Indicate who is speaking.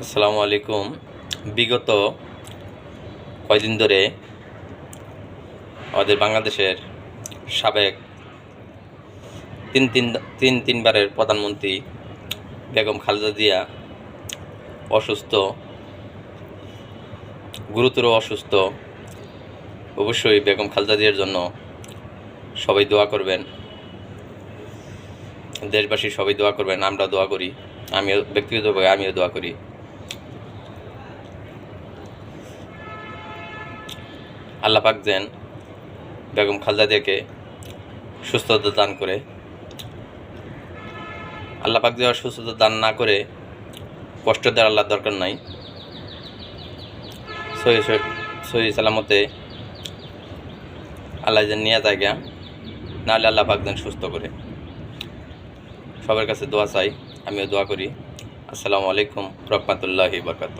Speaker 1: আসসালামু আলাইকুম। বিগত কয়দিন ধরে আমাদের বাংলাদেশের সাবেক তিন তিন তিন তিনবারের প্রধানমন্ত্রী বেগম খালেদা জিয়া অসুস্থ, গুরুতর অসুস্থ। অবশ্যই বেগম খালেদা জিয়ার জন্য সবাই দোয়া করবেন। দেশবাসী সবাই দোয়া করবেন আমরা দোয়া করি। আমিও ব্যক্তিগতভাবে আমিও দোয়া করি। আল্লাহ পাক যেন বেগম খালদা দিয়াকে সুস্থতা দান করে আল্লাহ পাক দেওয়ার সুস্থতা দান না করে কষ্ট দেওয়ার আল্লাহর দরকার নাই। সহি সালামতে আল্লাহ যেন নিয়ে যায় গা নাহলে আল্লাহ পাক যেন সুস্থ করে। সবার কাছে দোয়া চাই, আমিও দোয়া করি। আসসালামু আলাইকুম রহমতুল্লাহি বরকাত